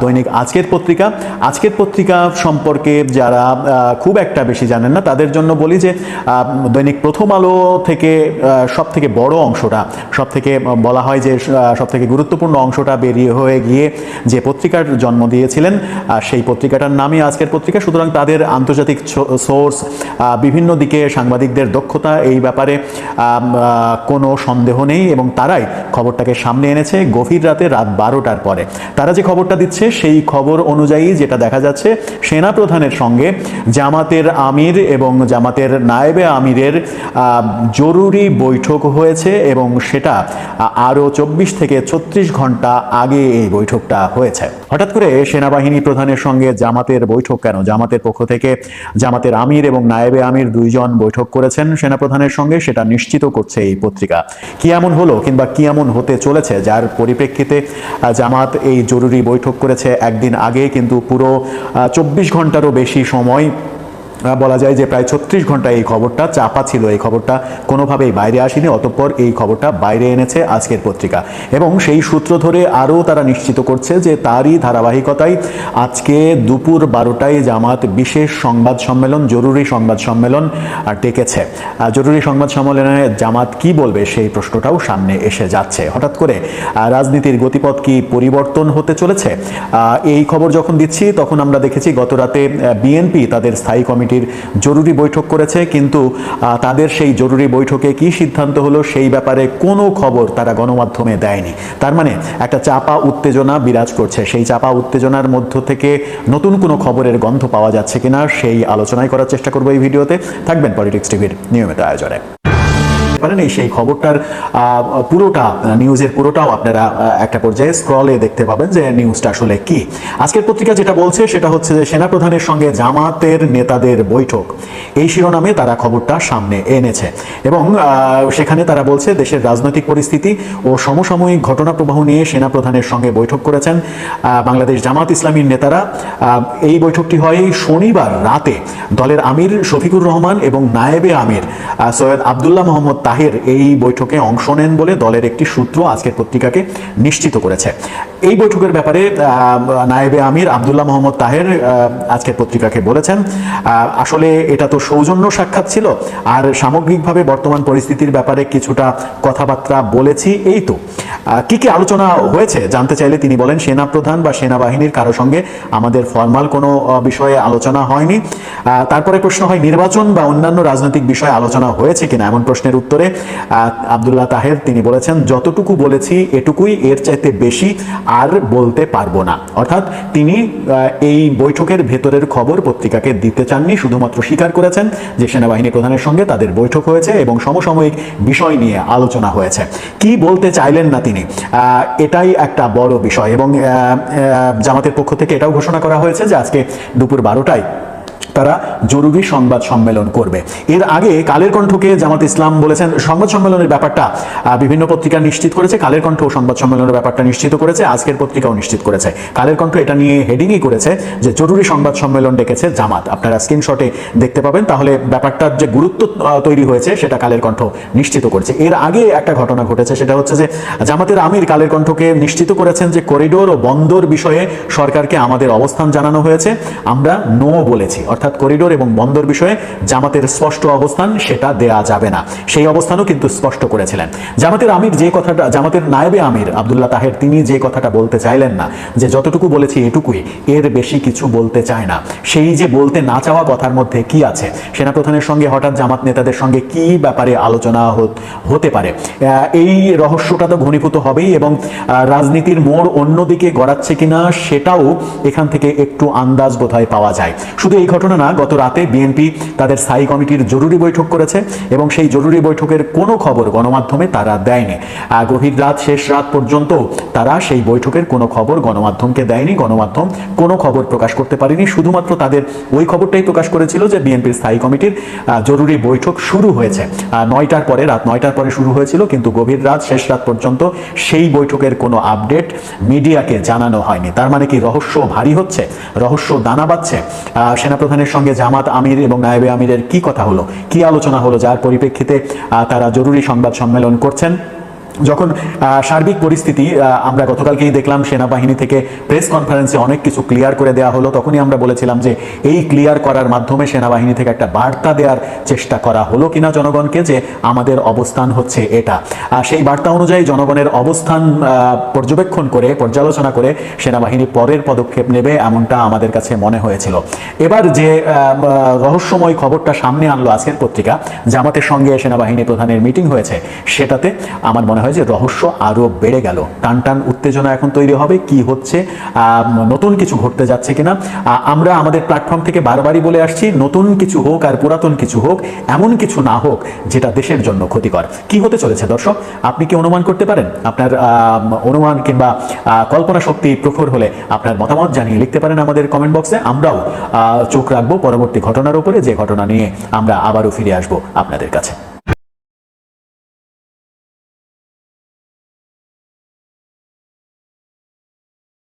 দৈনিক আজকের পত্রিকা। আজকের পত্রিকা সম্পর্কে যারা খুব একটা বেশি জানেন না, তাদের জন্য বলি যে দৈনিক প্রথম আলো থেকে সব থেকে বড় অংশটা সব থেকে বলা হয় যে সব থেকে গুরুত্বপূর্ণ অংশটা বেরিয়ে হয়ে গিয়ে যে পত্রিকার জন্ম দিয়েছিলেন সেই পত্রিকাটার নামই আজকের পত্রিকা। সুতরাং তাদের আন্তর্জাতিক সোর্স বিভিন্ন দিকে সাংবাদিকদের দক্ষতা এই ব্যাপারে কোনো সন্দেহ নেই এবং তারাই খবরটাকে সামনে এনেছে গভীর রাতে রাত বারোটার পরে। তারা যে খবরটা দিচ্ছে সেই খবর অনুযায়ী যেটা দেখা যাচ্ছে, সেনাপ্রধানের সঙ্গে জামাতের আমির এবং জামাতের নায়েবে আমিরের জরুরি বৈঠক হয়েছে এবং সেটা আরও চব্বিশ থেকে ছত্রিশ ঘণ্টা আগে এই বৈঠকটা হয়েছে। হঠাৎ করে সেনাবাহিনী প্রধানের সঙ্গে জামাতের বৈঠক কেন? জামাতের পক্ষ থেকে জামাতের আমির এবং নায়েবে আমির দুইজন বৈঠক করেছেন সেনাপ্রধানের সঙ্গে, সেটা নিশ্চিত করছে এই পত্রিকা। কি এমন হলো কিংবা কি এমন হতে চলেছে, যার পরিপ্রেক্ষিতে জামাত এই জরুরি বৈঠক করেছে একদিন আগে কিন্তু পুরো চব্বিশ ঘন্টারও বেশি সময় বলা যায় যে প্রায় ছত্রিশ ঘণ্টা এই খবরটা চাপা ছিল। এই খবরটা কোনোভাবেই বাইরে আসেনি, অতঃপর এই খবরটা বাইরে এনেছে আজকের পত্রিকা। এবং সেই সূত্র ধরে আরও তারা নিশ্চিত করছে যে তারই ধারাবাহিকতায় আজকে দুপুর বারোটায় জামাত বিশেষ সংবাদ সম্মেলন, জরুরি সংবাদ সম্মেলন ডেকেছে। জরুরি সংবাদ সম্মেলনে জামাত কি বলবে সেই প্রশ্নটাও সামনে এসে যাচ্ছে। হঠাৎ করে রাজনীতির গতিপথ কি পরিবর্তন হতে চলেছে? এই খবর যখন দিচ্ছি, তখন আমরা দেখেছি গত রাতে বিএনপি তাদের স্থায়ী কমিটির জরুরি বৈঠক করেছে, কিন্তু তাদের সেই জরুরি বৈঠকে কি সিদ্ধান্ত হলো সেই ব্যাপারে কোনো খবর তারা গণমাধ্যমে দেয়নি। তার মানে একটা চাপা উত্তেজনা বিরাজ করছে। সেই চাপা উত্তেজনার মধ্য থেকে নতুন কোনো খবরের গন্ধ পাওয়া যাচ্ছে কিনা সেই আলোচনায় করার চেষ্টা করব এই ভিডিওতে। থাকবেন পলিটিক্স টিভির নিয়মিত আয়োজনে। পারেন। এই সেই খবরটার পুরোটা, নিউজের পুরোটাও আপনারা একটা পর্যায়ে স্ক্রলে দেখতে পাবেন যে নিউজটা আসলে কি। আজকের পত্রিকা যেটা বলছে, সেটা হচ্ছে যে সেনাপ্রধানের সঙ্গে জামাতের নেতাদের বৈঠক। এই শিরোনামে তারা খবরটা সামনে এনেছে। এবং সেখানে তারা বলছে, দেশের রাজনৈতিক পরিস্থিতি ও সমসাময়িক ঘটনা প্রবাহ নিয়ে সেনাপ্রধানের সঙ্গে বৈঠক করেছেন বাংলাদেশ জামাত ইসলামীর নেতারা। এই বৈঠকটি হয় শনিবার রাতে। দলের আমির শফিকুর রহমান এবং নায়েবে আমির সৈয়দ আবদুল্লাহ মোহাম্মদ তাহের এই বৈঠকে অংশ নেন বলে দলের একটি সূত্র আজকের পত্রিকাকে নিশ্চিত করেছে। এই বৈঠকের ব্যাপারে নায়েবে আমির আবদুল্লাহ মোহাম্মদ তাহের আজকের পত্রিকাকে বলেছেন আসলে এটা তো সৌজন্য সাক্ষাৎ ছিল, আর সামগ্রিকভাবে বর্তমান পরিস্থিতির ব্যাপারে কিছুটা কথাবার্তা বলেছি, এই তো। কি কি আলোচনা হয়েছে জানতে চাইলে তিনি বলেন, সেনাপ্রধান বা সেনাবাহিনীর কারও সঙ্গে আমাদের ফর্মাল কোনো বিষয়ে আলোচনা হয়নি। তারপরে প্রশ্ন হয়, নির্বাচন বা অন্যান্য রাজনৈতিক বিষয়ে আলোচনা হয়েছে কিনা? এমন প্রশ্নের উত্তরে আবদুল্লাহ তাহের তিনি বলেছেন, যতটুকু বলেছি, এটুকুই এর চাইতে বেশি আর বলতে পারব না। অর্থাৎ তিনি এই বৈঠকের ভেতরের খবর পত্রিকাকে দিতে চাননি, শুধুমাত্র স্বীকার করেছেন যে সেনাবাহিনী প্রধানের সঙ্গে তাদের বৈঠক হয়েছে এবং সমসাময়িক বিষয় নিয়ে আলোচনা হয়েছে। কি বলতে চাইলেন না তিনি? আহ, এটাই একটা বড় বিষয় এবং জামাতের পক্ষ থেকে এটাও ঘোষণা করা হয়েছে যে আজকে দুপুর বারোটায় তারা জরুরি সংবাদ সম্মেলন করবে। এর আগে কালের কণ্ঠকে জামাত ইসলাম বলেছেন, সংবাদ সম্মেলনের ব্যাপারটা বিভিন্ন পত্রিকা নিশ্চিত করেছে, কালের কণ্ঠ সংবাদ সম্মেলনের ব্যাপারটা নিশ্চিত করেছে, আজকের পত্রিকাও নিশ্চিত করেছে। কালের কণ্ঠ এটা নিয়ে হেডিংই করেছে যে, জরুরি সংবাদ সম্মেলন ডেকেছে জামাত। আপনারা স্ক্রিনশটে দেখতে পাবেন, তাহলে ব্যাপারটার যে গুরুত্ব তৈরি হয়েছে, সেটা কালের কণ্ঠ নিশ্চিত করেছে। এর আগে একটা ঘটনা ঘটেছে, সেটা হচ্ছে যে, জামাতের আমির কালের কণ্ঠকে নিশ্চিত করেছেন যে করিডোর ও বন্দর বিষয়ে সরকারকে আমাদের অবস্থান জানানো হয়েছে। আমরা নো বলেছি, অর্থাৎ করিডোর এবং বন্দর বিষয়ে জামাতের স্পষ্ট অবস্থান সেটা দেয়া যাবে না। সেই অবস্থানও কিন্তু স্পষ্ট করেছিলেন। জামাতের আমির যে কথাটা, জামাতের নায়েবে আমির আবদুল্লাহ তাহের, তিনি যে কথাটা বলতে চাইলেন না, যে যতটুকু বলেছি এটুকুই, এর বেশি কিছু বলতে চায় না। সেই যে বলতে না চাওয়া কথার মধ্যে কি আছে? সেনাপ্রধানের সঙ্গে হঠাৎ জামাত নেতাদের সঙ্গে কি ব্যাপারে আলোচনা হত- পারে? এই রহস্যটা তো ঘনীভূত হবেই এবং রাজনীতির মোড় অন্যদিকে গড়াচ্ছে কিনা সেটাও এখান থেকে একটু আন্দাজ বোধহয় পাওয়া যায়। শুধু এই ঘটনা না গত রাতে বিএনপি তাদের স্থায়ী কমিটির জরুরি বৈঠক করেছে এবং সেই জরুরি বৈঠকের কোনো খবর গণমাধ্যমে তারা দেয়নি। গভীর রাত শেষ রাত পর্যন্ত তারা সেই বৈঠকের কোনো খবর গণমাধ্যমকে দেয়নি। গণমাধ্যম কোনো খবর প্রকাশ করতে পারেনি। শুধুমাত্র তাদের ওই খবরটাই প্রকাশ করেছিল যে বিএনপির স্থায়ী কমিটির জরুরি বৈঠক শুরু হয়েছে। নয়টার পরে রাত নয়টার পরে শুরু হয়েছিল কিন্তু গভীর রাত শেষ রাত পর্যন্ত সেই বৈঠকের কোনো আপডেট মিডিয়াকে জানানো হয়নি। তার মানে কি রহস্য ভারী হচ্ছে? রহস্য দানা বাচ্ছে আহ, সেনাপ্রধানের সঙ্গে জামাত আমির এবং নায়েবে আমিরের কি কথা হলো? কি আলোচনা হলো? যার পরিপ্রেক্ষিতে তারা জরুরি সংবাদ সম্মেলন করছেন। যখন সার্বিক পরিস্থিতি আমরা গতকালকেই দেখলাম সেনাবাহিনী থেকে প্রেস কনফারেন্সে অনেক কিছু ক্লিয়ার করে দেওয়া হলো। তখনই আমরা বলেছিলাম যে এই ক্লিয়ার করার মাধ্যমে সেনাবাহিনী থেকে একটা বার্তা দেওয়ার চেষ্টা করা হলো কিনা জনগণকে যে আমাদের অবস্থান হচ্ছে এটা। সেই বার্তা অনুযায়ী জনগণের অবস্থান পর্যবেক্ষণ করে, পর্যালোচনা করে সেনাবাহিনী পরের পদক্ষেপ নেবে এমনটা আমাদের কাছে মনে হয়েছিল। এবার যে রহস্যময় খবরটা সামনে আনলো আজকের পত্রিকা, জামাতের সঙ্গে সেনাবাহিনী প্রধানের মিটিং হয়েছে, সেটাতে আমার মনে হয় যে রহস্য আরও বেড়ে গেল। টান টান উত্তেজনা এখন তৈরি হবে, কি হচ্ছে নতুন কিছু ঘটতে যাচ্ছে কিনা। আমরা আমাদের প্ল্যাটফর্ম থেকে বারবারই বলে আসছি, নতুন কিছু হোক আর পুরাতন কিছু হোক, এমন কিছু না হোক, যেটা দেশের জন্য ক্ষতিকর। কি হতে চলেছে দর্শক? আপনি কি অনুমান করতে পারেন? আপনার অনুমান কিংবা কল্পনা শক্তি প্রখর হলে আপনার মতামত জানিয়ে লিখতে পারেন আমাদের কমেন্ট বক্সে আমরাও চোখ রাখব পরবর্তী ঘটনার উপরে। যে ঘটনা নিয়ে আমরা আবারও ফিরে আসব আপনাদের কাছে।